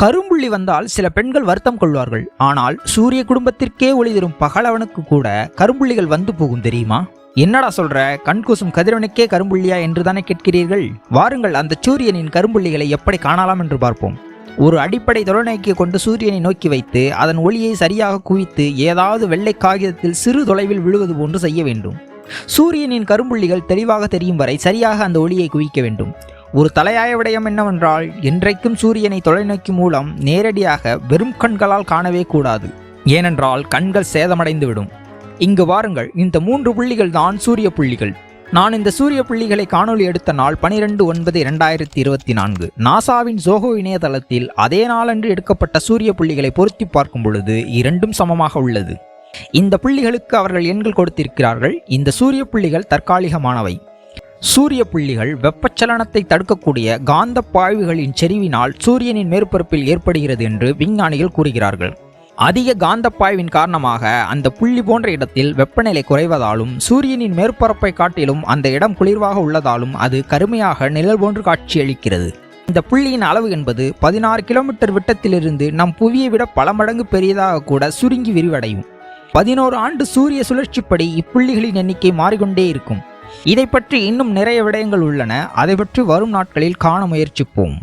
கரும்புள்ளி வந்தால் சில பெண்கள் வருத்தம் கொள்வார்கள். ஆனால் சூரிய குடும்பத்திற்கே ஒளி தரும் பகலவனுக்கு கூட கரும்புள்ளிகள் வந்து போகும் தெரியுமா? என்னடா சொல்ற? கண்கூசும் கதிரவனுக்கே கரும்புள்ளியா என்றுதானே கேட்கிறீர்கள்? வாருங்கள் அந்த சூரியனின் கரும்புள்ளிகளை எப்படி காணலாம் என்று பார்ப்போம். ஒரு அடிப்படை தொலைநோக்கி கொண்டு சூரியனை நோக்கி வைத்து அதன் ஒளியை சரியாக குவித்து ஏதாவது வெள்ளை காகிதத்தில் சிறு தொலைவில் விழுவது போன்று செய்ய வேண்டும். சூரியனின் கரும்புள்ளிகள் தெளிவாக தெரியும் வரை சரியாக அந்த ஒளியை குவிக்க வேண்டும். ஒரு தலையாய விடயம் என்னவென்றால் என்றைக்கும் சூரியனை தொலைநோக்கி மூலம் நேரடியாக வெறும் கண்களால் காணவே கூடாது. ஏனென்றால் கண்கள் சேதமடைந்துவிடும். இங்கு வாருங்கள் இந்த மூன்று புள்ளிகள் தான் சூரிய புள்ளிகள். நான் இந்த சூரிய புள்ளிகளை காணொளி எடுத்த நாள் பனிரெண்டு ஒன்பது இரண்டாயிரத்தி இருபத்தி நான்கு. நாசாவின் ஜோகோ இணையதளத்தில் அதே நாளன்று எடுக்கப்பட்ட சூரிய புள்ளிகளை பொருத்தி பார்க்கும் பொழுது இரண்டும் சமமாக உள்ளது. இந்த புள்ளிகளுக்கு அவர்கள் எண்கள் கொடுத்திருக்கிறார்கள். இந்த சூரிய புள்ளிகள் தற்காலிகமானவை. சூரிய புள்ளிகள் வெப்பச்சலனத்தை தடுக்கக்கூடிய காந்த பாய்வுகளின் செறிவினால் சூரியனின் மேற்பரப்பில் ஏற்படுகிறது என்று விஞ்ஞானிகள் கூறுகிறார்கள். அதிக காந்த பாய்வின் காரணமாக அந்த புள்ளி போன்ற இடத்தில் வெப்பநிலை குறைவதாலும் சூரியனின் மேற்பரப்பை காட்டிலும் அந்த இடம் குளிர்வாக உள்ளதாலும் அது கருமையாக நிழல் போன்று காட்சியளிக்கிறது. இந்த புள்ளியின் அளவு என்பது பதினாறு கிலோமீட்டர் விட்டத்திலிருந்து நம் புவியை விட பல மடங்கு பெரியதாக கூட சுருங்கி விரிவடையும். பதினோரு ஆண்டு சூரிய சுழற்சிப்படி இப்புள்ளிகளின் எண்ணிக்கை மாறிக்கொண்டே இருக்கும். இதை பற்றி இன்னும் நிறைய விடயங்கள் உள்ளன. அதை பற்றி வரும் நாட்களில் காண முயற்சிப்போம்.